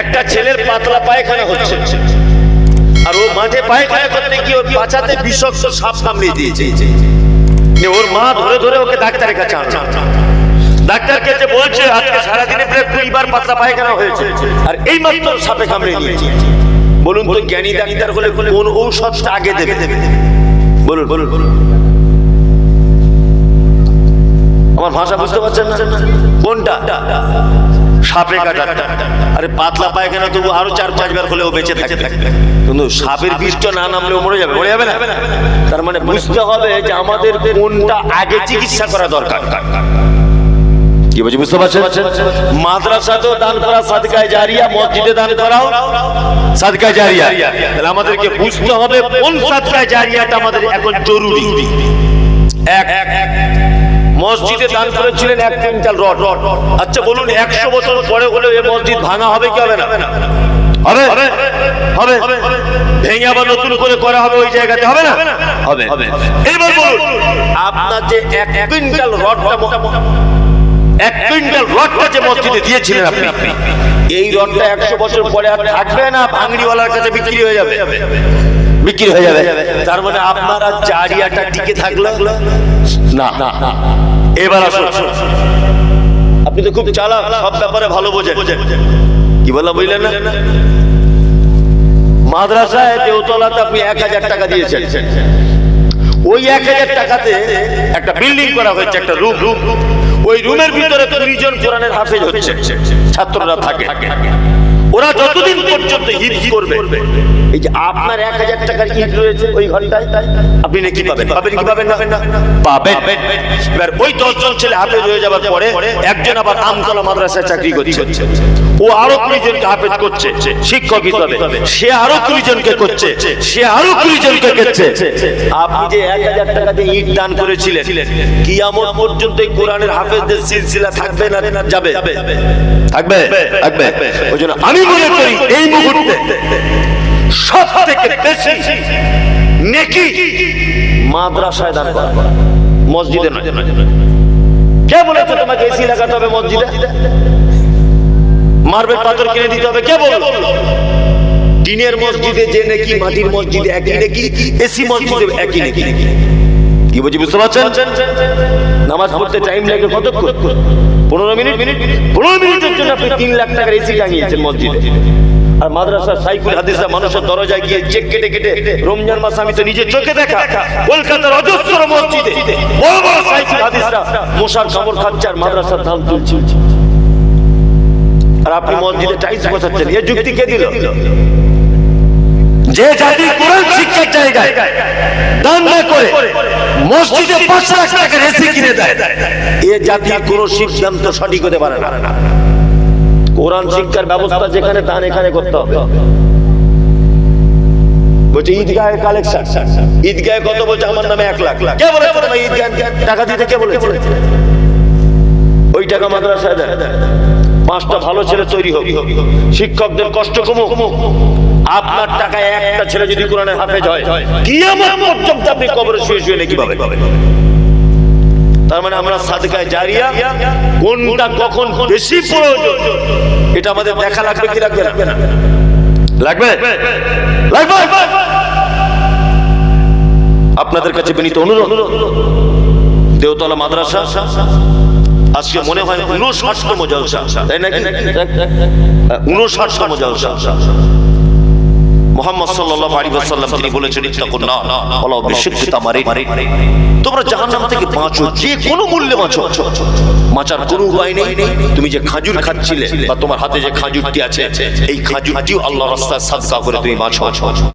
একটা ছেলের পাতলা পায়খানা হচ্ছে। আর ও মাঠে পায়খানা করতে গিয়ে ওর পাছাতে বিষাক্ত সাপ কামড়িয়ে দিয়েছে। ওর মা ধরে ধরে ওকে ডাক্তারের কাছে আনছে ডাক্তারকে যে বলছে পায়খানা আর এই মাত্র সাপে কামড়ে বলুন জ্ঞানী ডাক্তার ঔষধটা আগে দেবে? বলুন বলুন বলুন। আমার ভাষা বুঝতে পারছেন না? কোনটা? সাপে কাটাটা আরে পাতলা পায়খানা তবু আরও চার পাঁচবার হলেও বেঁচে থাকবে। কিন্তু সাপের বিষটা না নামলেও মরে যাবে মরে যাবে না। তার মানে বুঝতে হবে যে আমাদের কোনটা আগে চিকিৎসা করা দরকার। কি বলছি বুঝতে পারছেন? মাদ্রাসাতেও দান করা সাদকায় জারিয়া মসজিদে দান করাও। সাদকায় জারিয়া। তাহলে আমাদেরকে বুঝতে হবে কোন সাদকায় জারিয়াটা আমাদের এখন জরুরি। এক। মসজিদে দান করেছিলেন এক কুইন্টাল রড। আচ্ছা বলুন একশো বছর পরে হলেও এই মসজিদ ভাঙা হবে কি হবে না? হবে। হবে। ভেঙে আবার নতুন করে করা হবে ওই জায়গাতে হবে না? হবে। এবার বলুন। আপনার যে এক কুইন্টাল রডটা এক কুইন্টাল রডটা যে মসজিদে দিয়েছিলেন আপনি এই রডটা একশো বছর পরে আর থাকবে না? ভাঙড়িওয়ালার কাছে বিক্রি হয়ে যাবে। বিক্রি হয়ে যাবে। তার মানে আপনারা জারিয়াটা টিকে থাকল? না। এবার আসুন। আপনি তো খুব চালাক, সব ব্যাপারে ভালো বোঝেন। কি বললাম, বুঝলেন না? মাদ্রাসায় দেওতলাতে আপনি এক হাজার টাকা দিয়েছেন। ওই এক হাজার টাকাতে একটা বিল্ডিং করা হয়েছে, একটা রুম। রুম ওই রুমের ভিতরে কুড়ি জন কোরআনের হাফেজ হচ্ছে। ছাত্ররা থাকে। ওরা যতদিন পর্যন্ত ঈদ করবে। এই যে আপনার এক হাজার টাকার ঈদ রয়েছে ওই ঘরটায় আপনি নাকি পাবেন পাবেন কি পাবেন না? পাবেন এবার ওই দশজন ছেলে হাফেজ হয়ে যাবার পরে একজন আবার আমতলা মাদ্রাসায় চাকরি করছে। ও আরও কুড়ি জনকে হাফেজ করছে। শিক্ষক হিসাবে। সে আরও কুড়ি জনকে করছে। সে আরও কুড়ি জনকে করছে। আপনি যে এক হাজার টাকা দিয়ে ঈদ দান করেছিলেন কিয়ামত পর্যন্ত এই কোরআনের হাফেজদের সিলসিলা থাকবে না? না যাবে থাকবে। থাকবে। ওই জন্য আমি মনে করি এই মুহূর্তে সব থেকে বেশি নেকি মাদ্রাসায় দান করা। মসজিদে নয়। কে বলেছে তোমাকে এসি লাগাতে হবে মসজিদে? মার্বেল পাথর কিনে দিতে হবে, কে বলল? টিনের মসজিদে যে নাকি, মাটির মসজিদে একই নাকি, এসি মসজিদে একই নাকি। কি বলছি, বুঝতে পারছেন? নামাজ পড়তে টাইম লাগে কতক্ষণ? পনেরো মিনিট? মিনিট পনেরো মিনিটের জন্য আপনি তিন লাখ টাকার এসি টাঙিয়েছেন মসজিদে। আর মাদ্রাসা সাইকুল হাদিসা মানুষের দরজায় গিয়ে চেক কেটে কেটে রমজান মাস আমি তো নিজে চোখে দেখা। কলকাতার অজস্র মসজিদে বড় বড় সাইকুল হাদিসরা মশার কামড় খাচ্ছে আর মাদ্রাসার ধান তুলছে। আর আপনি মসজিদে টাইলস বসাচ্ছেন। এ যুক্তি কে দিল? যে জাতি কোরআন শিক্ষার জায়গায় বলছে ঈদগাহের নামে এক লাখ। কে ঈদগাহ টাকা কে বলেছে? ওই টাকা পাঁচটা ভালো ছেলে তৈরি হোক। শিক্ষকদের কষ্ট কমুক। আপনার টাকায় একটা ছেলে যদি কোরআনের হাফেজ হয়, কিয়ামত পর্যন্ত আপনি কবরে শুয়ে শুয়ে নাকি পাবেন। তার মানে আমরা সাদকায় জারিয়া, কোনটা কখন বেশি প্রয়োজন, এটা আমাদের দেখা লাগবে কি লাগবে না? লাগবে? লাগবে? আপনাদের কাছে বিনীত অনুরোধ, দেওতলা মাদ্রাসা, আজকে মনে হয় উনষাটতম জলসা, তাই নাকি? উনষাটতম জলসা। মোহাম্মদ সাল্লাল্লাহু আলাইহি ওয়াসাল্লাম তিনি বলেছেন ইত্তাকুন নার ওয়ালা বিশিক্কি তামারি তোমরা জাহান্নাম থেকে বাঁচো, যে কোনো মূল্যে বাঁচো। বাঁচার কোনো উপায় নেই। তুমি যে খাজুর খাচ্ছিলে বা তোমার হাতে যে খাজুরটি আছে, এই খাজুরটিও আল্লাহর রাস্তায় সাদকা করে তুমি বাঁচো।